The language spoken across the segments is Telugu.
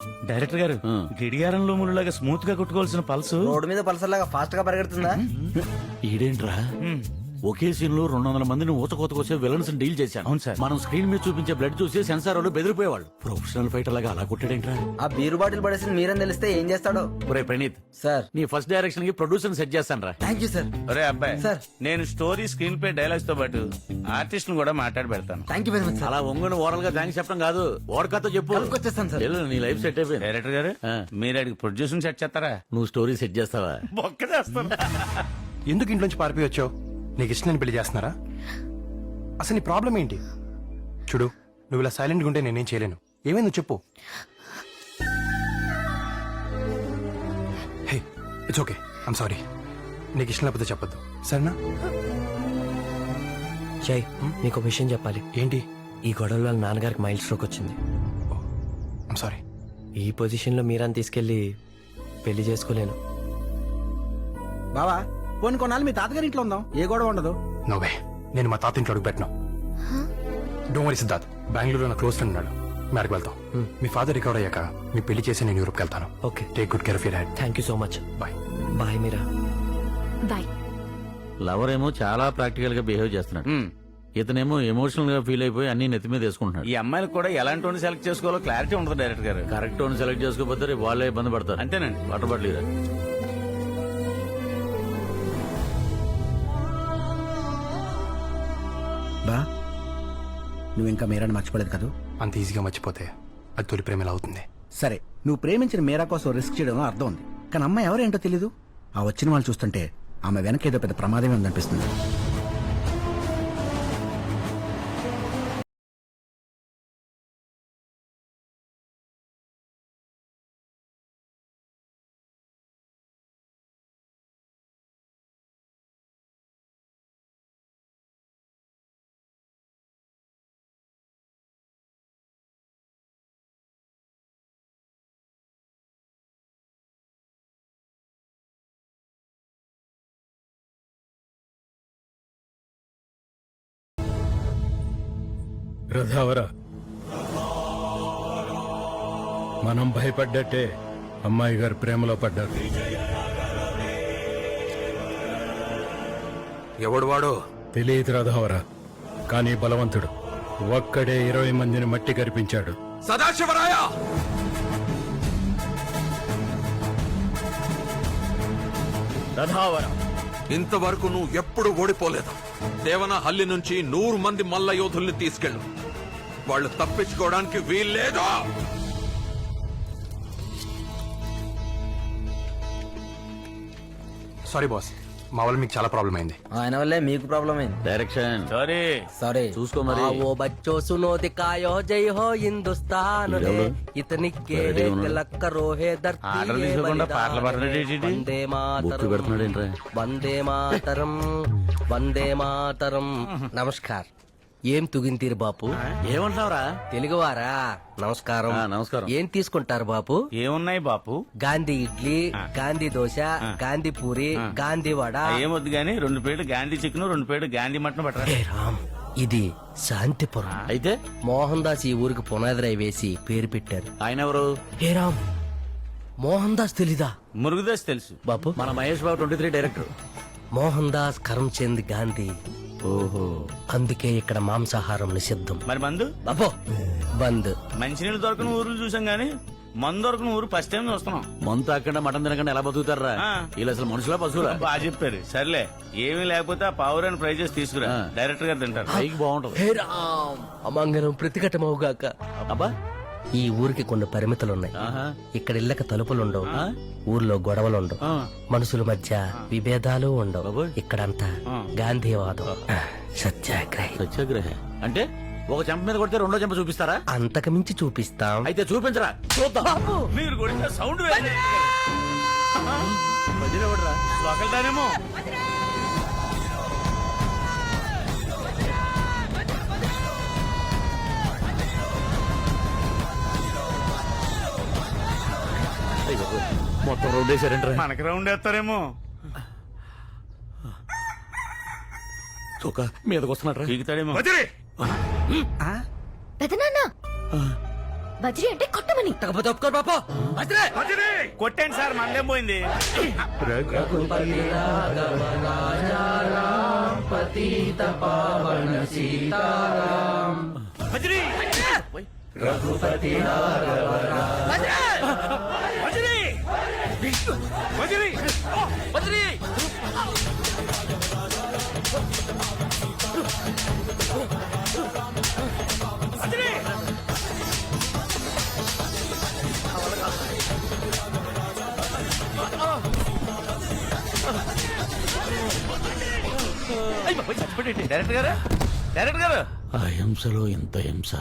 డైరెక్టర్ గారు ఆ. గడియారంలో ముళ్ళలాగా స్మూత్గా కొట్టుకోవాల్సిన పల్స్. రోడ్డు మీద పల్సర్ లాగా ఫాస్ట్గా పరిగెడుతుందా? ఈడేంట్రా? ఒకే సీన్లో రెండు వందల మందిని ఊచకోత కోసే విలన్స్ డీల్ చేశాను. అవును సార్. మనం స్క్రీన్ మీద చూపించే బ్లడ్ చూసి సెన్సార్ వాళ్ళు బెదిరిపోయేవాళ్ళు. ప్రొఫెషనల్ ఫైటర్ లాగా అలా కొట్టాడేంట్రా? ఆ బీరు బాటిల్ పడేసి మీరని తెలిస్తే ఏం చేస్తాడో? ఒరే ప్రణీత్ సార్. నీ ఫస్ట్ డైరెక్షన్కి ప్రొడ్యూసర్ సెట్ చేస్తాను రా థ్యాంక్ యూ సార్. ఒరే అబ్బాయి సార్. నేను స్టోరీ స్క్రీన్ ప్లే డైలాగ్స్తో పాటు ఆర్టిస్ట్ కూడా మాట్లాడి పెడతాను. Thank you very much sir అలా ఒంగని ఓరల్గా థ్యాంక్స్ చెప్పడం కాదు ఓడకతో చెప్పు. కలుపుకొచ్చేస్తాను సార్. వెళ్ళు, నీ లైఫ్ సెట్ అయిపోయింది. డైరెక్టర్ గారు ఆ. మీరు అడిగి ప్రొడ్యూసర్ సెట్ చేస్తారా? నువ్వు స్టోరీ సెట్ చేస్తావా? బొక్క చేస్తాను ఎందుకు ఇంట్లోంచి పారిపోయి వచ్చావు? నీకు ఇష్టం పెళ్ళి చేస్తున్నారా? అసలు నీ ప్రాబ్లం ఏంటి? చూడు నువ్వు ఇలా సైలెంట్గా ఉంటే నేనేం చేయలేను. ఏమైంది చెప్పు. Hey it's okay I'm sorry నీకు ఇష్టం లేకపోతే చెప్పొద్దు. సరేనా? జై నీకు విషయం చెప్పాలి. ఏంటి? ఈ గొడవల వల్ల నాన్నగారికి మైల్డ్ స్ట్రోక్ వచ్చింది. ఐమ్ సారీ ఈ పొజిషన్లో మీరని తీసుకెళ్ళి పెళ్ళి చేసుకోలేను. బావా పోనీ కొన్నాళ్ళు మీ తాతగారి ఇంట్లో ఉందాం. ఏ గొడవ ఉండదు. నోవే నేను మా తాత ఇంట్లో అడుగు పెట్టను డోంట్ వరీ సిద్ధార్థ్ బెంగళూరులో నా క్లోజ్ ఫ్రెండ్ ఉన్నాడు. మేడకు వెళ్తాం. మీ ఫాదర్ రికవర్ అయ్యాక మీ పెళ్ళి చేసి నేను యూరోప్కి వెళ్తాను. Okay take good care of your head thank you so much bye bye Meera bye lover ఏమో చాలా ప్రాక్టికల్గా బిహేవ్ చేస్తున్నాడు. ఇతనేమో ఎమోషనల్గా ఫీల్ అయిపోయి అన్ని నెత్తి మీద వేసుకుంటున్నాడు. ఈ అమ్మాయిలకు కూడా ఎలాంటి వాడిని సెలెక్ట్ చేసుకోవాలో క్లారిటీ ఉంటుంది డైరెక్టర్ గారు. కరెక్ట్ సెలెక్ట్ చేసుకోకపోతే వాళ్ళే ఇబ్బంది పడతారు. అంతేనండి. వాటర్ బాటిల్ నువ్వు ఇంకా మీరాని మర్చిపోలేదు కదా? అంత ఈజీగా మర్చిపోతే అది తొలి ప్రేమ ఎలా అవుతుంది. సరే నువ్వు ప్రేమించిన మీరా కోసం రిస్క్ చేయడం అర్థం ఉంది. కానీ అమ్మాయి ఎవరేంటో తెలీదు. ఆ వచ్చిన వాళ్ళు చూస్తుంటే ఆమె వెనక ఏదో పెద్ద ప్రమాదమే ఉందనిపిస్తుంది. రథావర మనం భయపడ్డట్టే అమ్మాయి గారు ప్రేమలో పడ్డారు. ఎవడు వాడో? తెలియదు రథావర కానీ బలవంతుడు. ఒక్కడే ఇరవై మందిని మట్టి కరిపించాడు సదాశివరాయ! రథావర ఇంతవరకు నువ్వు ఎప్పుడు ఓడిపోలేదు. దేవనహల్లి నుంచి నూరు మంది మల్ల యోధుల్ని తీసుకెళ్ళు. వాళ్ళు తప్పించుకోవడానికి వీల్లేదు. సారీ బాస్ మా వల్ల మీకు చాలా ప్రాబ్లం అయింది. ఆయన వల్లే మీకు ప్రాబ్లం అయింది. డైరెక్షన్ సారీ సారీ చూసుకో మరి. ఓ బచ్చో సునో దికాయో జై హో హిందుస్తాన్ రే? ఇతనికి రెడీగా ఉన్నాడు. లక్క రోహే ధర్తీ పాటలు ఏంటి? వందే మాతరం. వందే మాతరం. వందే మాతరం. నమస్కార్. ఏం తుగింతీరు బాపు? ఏమంటున్నావురా? తెలుగువారా? నమస్కారం. నమస్కారం. ఏం తీసుకుంటారు బాపు? ఏమున్నాయి బాపు? గాంధీ ఇడ్లీ గాంధీ దోశ గాంధీ పూరి గాంధీ వడ. ఏమొద్దు గానీ రెండు ప్లేట్లు గాంధీ చికెన్ రెండు ప్లేట్లు గాంధీ మటన్ పట్టరా? ఇది శాంతిపురం. అయితే? మోహన్ దాస్ ఈ ఊరికి పునాదిరాయి వేసి పేరు పెట్టారు. ఆయన ఎవరు? ఏ రామ్ మోహన్ దాస్ తెలీదా? మురుగుదాస్ తెలుసు. బాపు? మన Mahesh Babu twenty three director. Mohandas Karamchand Gandhi. ఓహో. అందుకే ఇక్కడ మాంసాహారం నిషిద్ధం. మరి మందు? బాపు బంద్. మంచినీళ్ళు దొరకని ఊర్లు చూసాం గానీ మందు దొరకని ఊరు ఫస్ట్ టైం చూస్తున్నాం. మందు తాకుండా మటన్ తినకుండా ఎలా బతుకుతారా ఆ. వీళ్ళు అసలు మనుషులా పశువులా? బాగా చెప్పారు. సర్లే ఏమీ లేకపోతే ఆ పావురాన్ని ఫ్రై చేసి తీసుకురా. డైరెక్టర్ గారు తింటారు. పైకి బాగుంటది. హే రామ్ అమంగళం ప్రతిఘటమవుగాక. అబ్బా ఈ ఊరికి కొన్ని పరిమితులున్నాయి. ఇక్కడ ఇళ్ళకి తలుపులుండవు. ఊర్లో గొడవలుండవు. మనుషుల మధ్య విభేదాలు ఉండవు. ఇక్కడంతా గాంధీవాదం. సత్యాగ్రహి. సత్యాగ్రహ. అంటే ఒక చెంప మీద కొడితే రెండో చెంప చూపిస్తారా? అంతకు మించి చూపిస్తాం. అయితే చూపించరా? చూద్దాం. మీరు కొడితే సౌండ్ వదిలేవడ్రా. మొత్తం రౌండ్ వేసారంట్రా మనకి రౌండ్ వేస్తారేమో. చొక్క మీదకి వస్తున్నాడ్రా పీకుతాడేమో. పెదనాన్న! బజ్రీ అంటే కొట్టమని. తగ్గపోతే ఒప్పుకో పాప. వజ్రే! కొట్టండి సార్ మందేం పోయింది? బజ్రీ! బజ్రీ! బజ్రీ! వజ్రీ! అయ్ వదిలి వదిలి డైరెక్టర్ గారు డైరెక్టర్ గారు ఆ హింసలో ఇంత హింస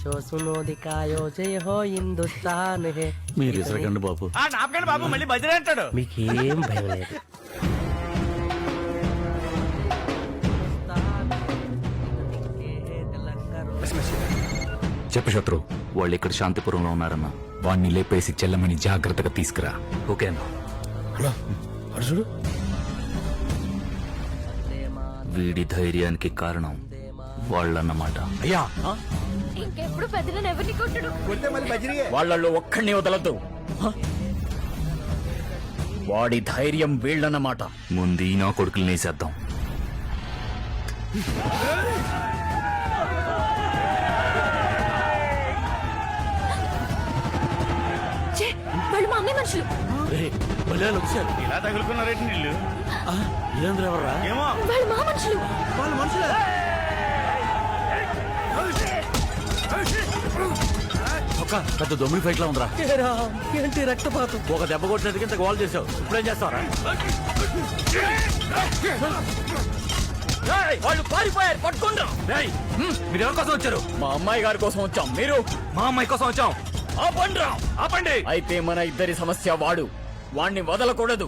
आओ बच्चों सुनो दिखायो जय हो हिंदुस्तान है మీరు ఇసరకండి బాబు ఆ నాపకండి బాబు మళ్ళీ బజ్రీ అంటాడు మీకేం భయం లేదు చెప్పు శత్రు వాళ్ళు ఇక్కడ శాంతిపురంలో ఉన్నారన్న వాణ్ణి లేపేసి చెల్లమని జాగ్రత్తగా తీసుకురా ఓకేనా వీడి ధైర్యానికి కారణం వాళ్ళన్నమాట అయ్యా ఇంకెప్పుడు పెద్దలను ఎవరిని కొట్టడు? వాళ్ళల్లో ఒక్కడిని వదలద్దు? వాడి ధైర్యం వీళ్ళన్నమాట. ముందు ఈ నా కొడుకులు నేసేద్దాం ఛే, వాళ్ళు మా మనుషులు. ఇలా తగులుకున్నారేంటి నీళ్ళు. వీరేంద్ర ఎవర్రా? ఏమో. వాళ్ళు మా మనుషులు. వాళ్ళు మనుషులే. ఒక పెద్ద దొమ్మిడి ఫైట్ లా ఉందిరా ఏంటి రక్తపాతం? ఒక దెబ్బ కొట్టినందుకు ఇంత గోల్ చేసావు ఇప్పుడేం చేస్తావరా? వాళ్ళు పారిపోయారు పట్టుకుంటాం మీరు ఎవరి కోసం వచ్చారు? మా అమ్మాయి గారి కోసం వచ్చాం మీరు? మా అమ్మాయి కోసం వచ్చాం. ఆపండి అయితే మన ఇద్దరి సమస్య వాడు. వాణ్ణి వదలకూడదు.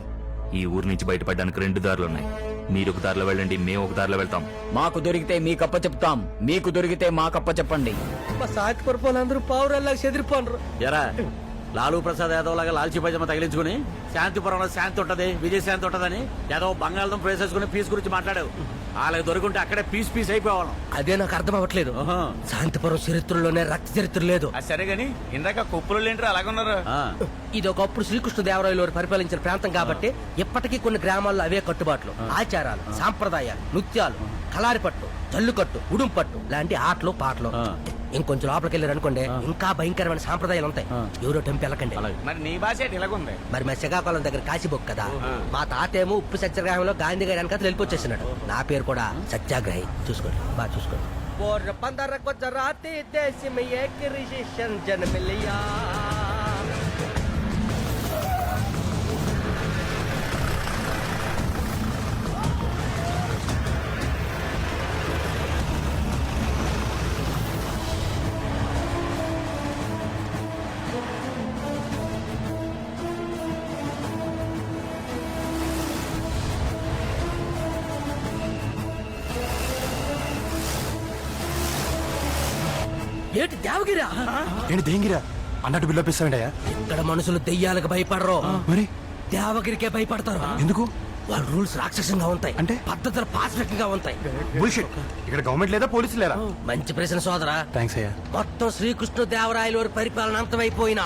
ఈ ఊరు నుంచి బయటపడడానికి రెండు దారులు ఉన్నాయి మీరు ఒక దారిలో వెళ్ళండి మేము ఒక దారిలో వెళ్తాం. మాకు దొరికితే మీకప్ప చెప్తాం. మీకు దొరికితే మాకప్ప చెప్పండి. మా సాకి పరుపులందరూ పావురల్లా చెదిరిపోనరు. ఎరా లాలూ ప్రసాద్ యాదవ్ లాగా లాల్చీ పైజమా తగిలించుకుని శాంతిపురంలో శాంతి ఉంటది విజయ శాంతి ఉంటదని యాదవ్ బంగాళదుంప వేసేసుకుని పీస్ గురించి మాట్లాడావు. వాళ్ళకి దొరికింటే అక్కడే పీస్ పీస్ అయిపోవాలి. అదే నాకు అర్థం అవ్వట్లేదు శాంతిపురం చరిత్రలోనే రక్త చరిత్ర లేదు. సరే గాని ఇందాక కుప్పలు ఏంటారు అలాగున్నారు? ఇది ఒకప్పుడు శ్రీకృష్ణదేవరాయలు వారు పరిపాలించిన ప్రాంతం కాబట్టి ఇప్పటికీ కొన్ని గ్రామాల్లో అవే కట్టుబాట్లు. ఆచారాలు సాంప్రదాయాలు నృత్యాలు. కలారి పట్టు జల్లుకట్టు ఉడుంపట్టు లాంటి ఆటలు పాటలు. ఇంకొంచెం లోపలికి వెళ్ళారు అనుకోండి ఇంకా భయంకరమైన సాంప్రదాయాలు ఉంటాయి. ఎవరో టెంపు వెళ్ళకండి. మరి నీ భాష మరి మా శ్రీకాకుళం దగ్గర కాశీబొక్ కదా. మా తాతేమో ఉప్పు సత్యాగ్రహంలో గాంధీ గారి వెనకాల వెళ్ళిపోచ్చేసినాడు నా పేరు కూడా సత్యాగ్రహి. చూసుకోండి బాగా చూసుకోండి. పందర గుజరాతీ దేశం ఏ జన్మిలియా దేవగిరా ఏంటి దేంగిరా? అన్నట్టు బిల్లు అయ్యా ఇక్కడ మనుషులు దెయ్యాలకు భయపడరు. మరి? దేవగిరికే భయపడతారు. ఎందుకు? వాళ్ళ రూల్స్ రాక్షసంగా ఉంటాయి. అంటే? పద్ధతులు పాశవికంగా ఉంటాయి. బుల్షిట్ ఇక్కడ గవర్నమెంట్ లేదా పోలీసులు లేరా? మంచి ప్రశ్న సోదరా. థ్యాంక్స్ అయ్యా. మొత్తం శ్రీకృష్ణ దేవరాయల వారి పరిపాలన అంతమైపోయినా.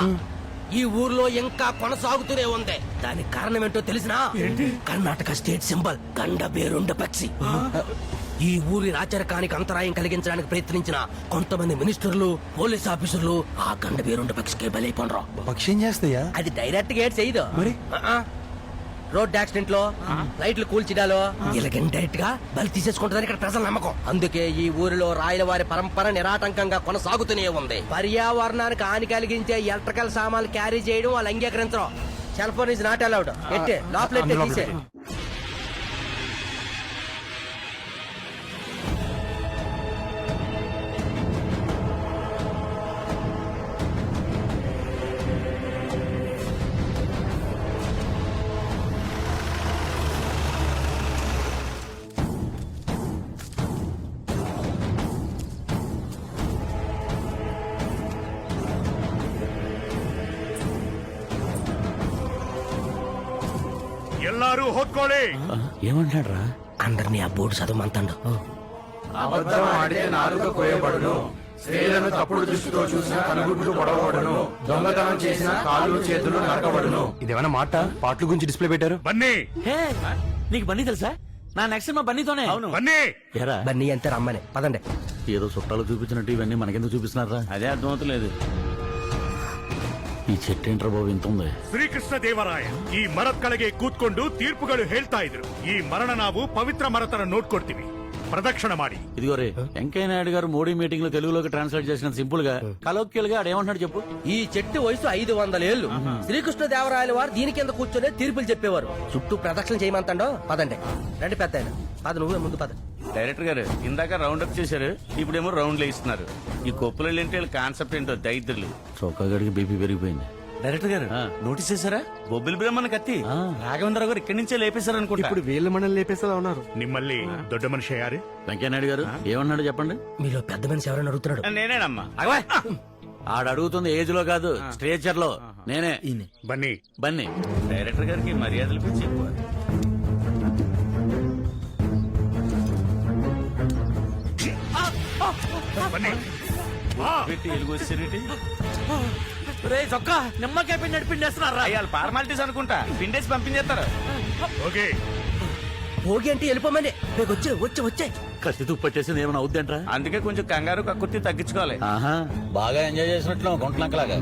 ఈ ఊర్లో ఇంకా కొనసాగుతూనే ఉంది. దానికి కారణం ఏంటో తెలిసినా? కర్ణాటక స్టేట్ సింబల్ గండ బేరుండ పక్షి. ఈ ఊరి రాచరికానికి అంతరాయం కలిగించడానికి ప్రయత్నించిన కొంతమంది మినిస్టర్లు పోలీస్ ఆఫీసర్లు ఆ గండ బేరుండ పక్షికే బలైపోనరు. పక్షి ఏం చేస్తాయా? అది డైరెక్ట్గా ఏడ్ చేయదు మరి? రోడ్ యాక్సిడెంట్లో లైట్లు కూల్చిడాలో ఇలాగ డైరెక్ట్గా బలి తీసేసుకుంటుందని ఇక్కడ ప్రజల నమ్మకం. అందుకే ఈ ఊరిలో రాయల వారి పరంపర నిరాటంకంగా కొనసాగుతూనే ఉంది. పర్యావరణానికి హాని కలిగించే ఎలక్ట్రికల్ సామాన్లు క్యారీ చేయడం వాళ్ళు అంగీకరించడం cell phone is not allowed ఎట్టే లోపల తీసే. ಎಲ್ಲಾರು ಹೊತ್ಕೊಳ್ಳಿ ఏమంటాడు రా అందరినీ ఆ బోర్డు చదవమంతాడు అబద్ధం ఆడితే నాలుక కోయబడును స్త్రీలను తప్పుడు దృష్టితో చూసిన కనుగుడ్లు పొడవబడును దొంగతనం చేసిన కాళ్ళు చేతులు నరకబడును ఇదేమైనా మాట పాటల గురించి డిస్ప్లే పెట్టారు బన్నీ హే నీకు బన్నీ తెలుసా నా నెక్స్ట్ మా బన్నీతోనే అవును బన్నీ ఎరా బన్నీ అంతే రమ్మని పదండి ఏదో చుట్టాలు చూపించినట్టు ఇవన్నీ మనకెందుకు చూపిస్తున్నారా అదే అర్థమవుతలేదు ఈ చెట్టు ఏంట్రా బాబు ఇంత ఉంది ಶ್ರೀಕೃಷ್ಣ ದೇವರಾಯ ಈ ಮರದ ಕೆಳಗೆ ಕೂತ್ಕೊಂಡು ತೀರ್ಪುಗಳು ಹೇಳ್ತಾ ಇದ್ರು ಈ ಮರಣ ನಾವು ಪವಿತ್ರ ಮರತರ ನೋಡ್ಕೊಡ್ತೀವಿ ಪ್ರದಕ್ಷಿಣ ಮಾಡಿ ఇదిగో రే వెంకయ్య నాయుడు గారు మోడీ మీటింగ్ లో తెలుగులోకి ట్రాన్స్లేట్ చేసిన సింపుల్ గా కలోక్యల్ గా ఆడేమంటున్నాడు చెప్పు ఈ చెట్టు వయసు ఐదు వందల ఏళ్లు శ్రీకృష్ణ దేవరాయల వారు దీని కింద కూర్చొని తీర్పులు చెప్పేవారు చుట్టూ ప్రదక్షిణ చేయమంతాడో పదండి రండి పెద్ద ఆయన. పద నువ్వే ముందు పద డైరెక్టర్ గారు ఇందాక రౌండ్ అప్ చేశారు ఇప్పుడేమో రౌండ్ లేస్తున్నారు. ఈ కొప్పుల ఏంటి కాన్సెప్ట్ ఏంటో దైద్రులు చౌకాగడికి బీపీ పెరిగిపోయింది. డైరెక్టర్ గారు నోటీస్ చేశారా? బొబ్బిల్ బ్రహ్మణ కత్తి. రాఘవేంద్ర గారు ఇక్కడి నుంచే లేపేశారు అనుకుంటా. ఇప్పుడు వీళ్ళు మనల్ని లేపేస్తా ఉన్నారు. మిమ్మల్ని దొడ్డ మనిషి అయ్యారు. వెంకయ్యనాయుడు గారు ఏమన్నాడు చెప్పండి? మీరు పెద్ద మనిషి ఎవరైనా అడుగుతున్నాడు? నేనేనమ్మా. ఆడు అడుగుతుంది ఏజ్లో కాదు స్ట్రేచర్లో నేనే. బన్నీ. బన్నీ. డైరెక్టర్ గారికి మర్యాదలు పెంచి రే చొక్కా నిమ్మకాయ పిండి నడిపిండేస్తున్నారా అయ్యాలి ఫార్మాలిటీస్ అనుకుంటా. పిండేసి పంపించేస్తారు. ಹೋಗಿ భోగి అంటే వెళ్ళిపోమని రేపు వచ్చే వచ్చే వచ్చే. కత్తి తుప్పట్టేసింది ఏమైనా అవుద్దంట్రా? అందుకే కొంచెం కంగారు కక్కుర్తి తగ్గించుకోవాలి. ఆహా బాగా ఎంజాయ్ చేసినట్లు గుంటలంకలాగా.